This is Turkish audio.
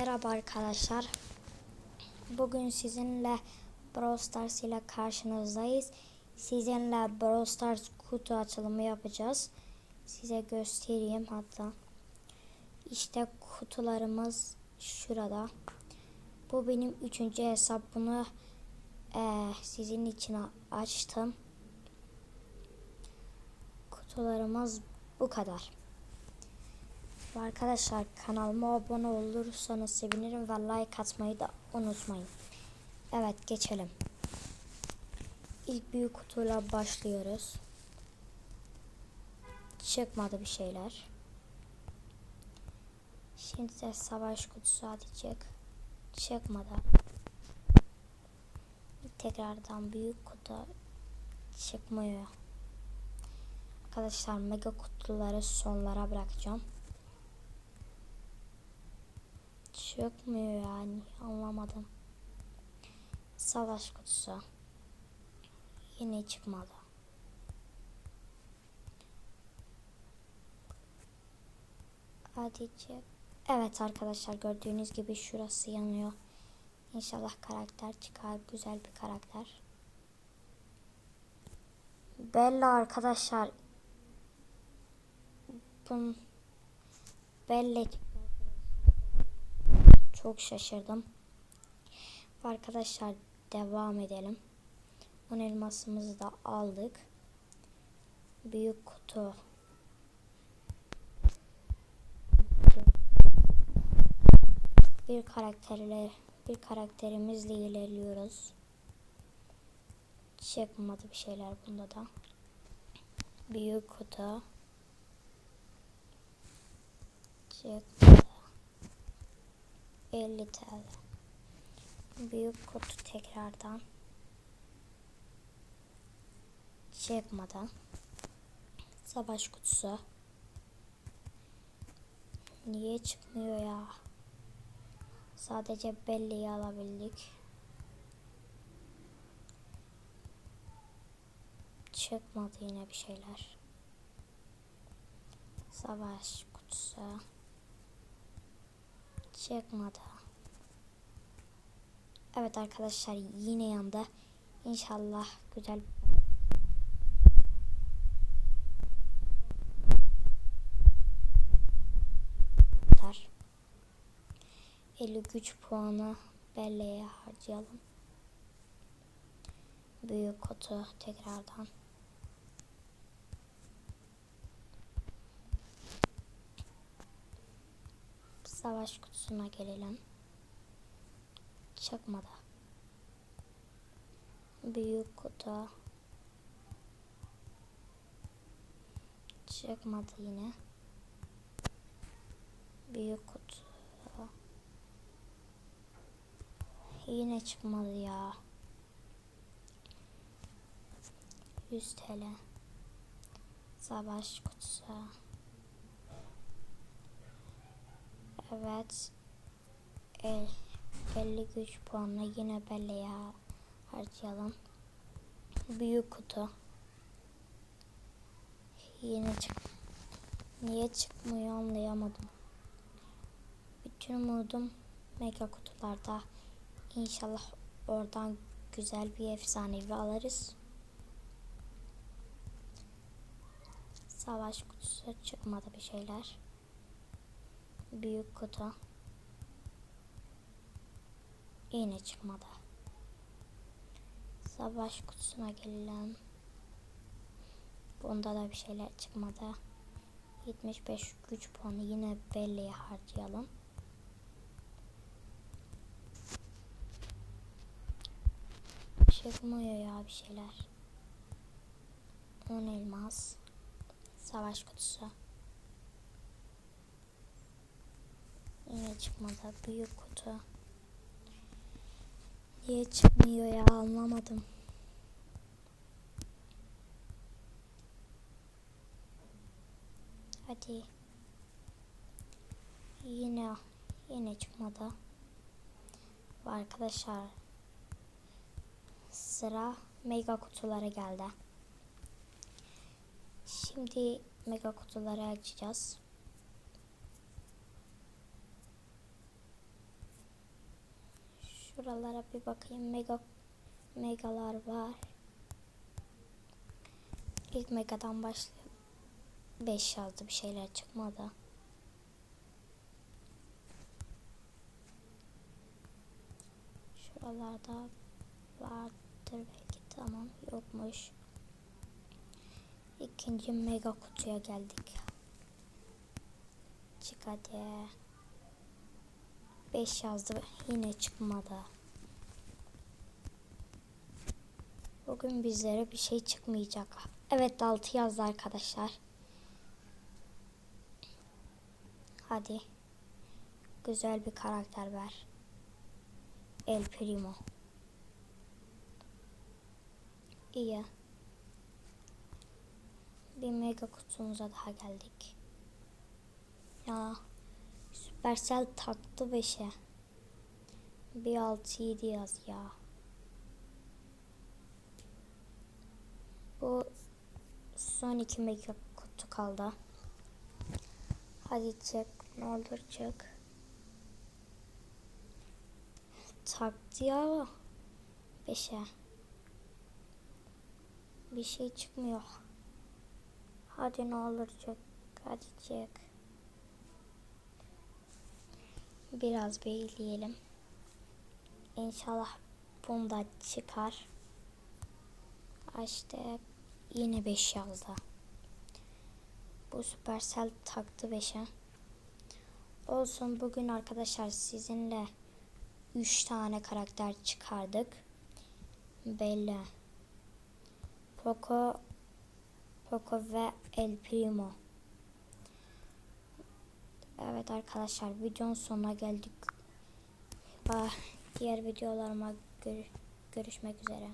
Merhaba arkadaşlar. Bugün sizinle Brawl Stars ile karşınızdayız. Sizinle Brawl Stars kutu açılımı yapacağız. Size göstereyim hatta. İşte kutularımız şurada. Bu benim üçüncü hesap. Bunu eee, sizin için açtım. Kutularımız bu kadar. Arkadaşlar kanalıma abone olursanız sevinirim ve like atmayı da unutmayın. Evet geçelim. İlk büyük kutuyla başlıyoruz. Çıkmadı bir şeyler. Şimdi de savaş kutusu atacak. Çıkmadı. Tekrardan büyük kutu çıkmıyor. Arkadaşlar mega kutuları sonlara bırakacağım. Çıkmıyor yani anlamadım. Savaş kutusu. Yine çıkmadı. Hadi çık. Evet arkadaşlar gördüğünüz gibi şurası yanıyor. İnşallah karakter çıkar. Güzel bir karakter. Bella arkadaşlar. Bun Bella çok şaşırdım. Arkadaşlar devam edelim. 10 elmasımızı da aldık. Büyük kutu. Bir karakterle bir karakterimizle ilerliyoruz. Çıkmadı bir şeyler bunda da. Büyük kutu. Çıkmadı. 50 TL. Büyük kutu tekrardan. Çıkmadan. Savaş kutusu. Niye çıkmıyor ya? Sadece belleği alabildik. Çıkmadı yine bir şeyler. Savaş kutusu. Çıkmadı. Evet arkadaşlar yine yandı. İnşallah güzel Tar. 50 güç puanı belleğe harcayalım. Büyük kutu tekrardan. Savaş kutusuna gelelim. Çıkmadı. Büyük kutu. Çıkmadı yine. Büyük kutu. Yine çıkmadı ya. 100 TL. Savaş kutusu. Evet. El, 50 güç puanla yine belleğe harcayalım. Büyük kutu. Yine çık. Niye çıkmıyor anlayamadım. Bütün umudum mega kutularda. İnşallah oradan güzel bir efsanevi alırız. Savaş kutusu çıkmadı bir şeyler. Büyük kutu. Yine çıkmadı. Savaş kutusuna gelelim. Bunda da bir şeyler çıkmadı. 75 güç puanı yine belleğe harcayalım. Çıkmıyor ya bir şeyler. 10 elmas. Savaş kutusu. Yine çıkmadı. Büyük kutu. Niye çıkmıyor ya anlamadım. Hadi. Yine yine çıkmadı. Arkadaşlar sıra mega kutulara geldi. Şimdi mega kutuları açacağız. Şuralara bir bakayım. Mega megalar var. İlk megadan başlayalım. 5 yazdı bir şeyler çıkmadı. Şuralarda vardır belki tamam yokmuş. İkinci mega kutuya geldik. Çık hadi. 5 yazdı yine çıkmadı. Bugün bizlere bir şey çıkmayacak. Evet 6 yazdı arkadaşlar. Hadi. Güzel bir karakter ver. El Primo. İyi. Bir mega kutumuza daha geldik. Ya Supercell taktı 5'e. Bir 6 7 yaz ya. Bu son iki mega kutu kaldı. Hadi çık. Ne olur çık. Taktı ya. 5'e. Bir şey çıkmıyor. Hadi ne olur çık. Hadi çık. Biraz bekleyelim. İnşallah bunda çıkar. Açtık. Yine 5 yazdı. Bu Supercell taktı 5'e. Olsun bugün arkadaşlar sizinle 3 tane karakter çıkardık. Belli. Poco Poco ve El Primo. Evet arkadaşlar videonun sonuna geldik. Bah, Diğer videolarıma gör- görüşmek üzere.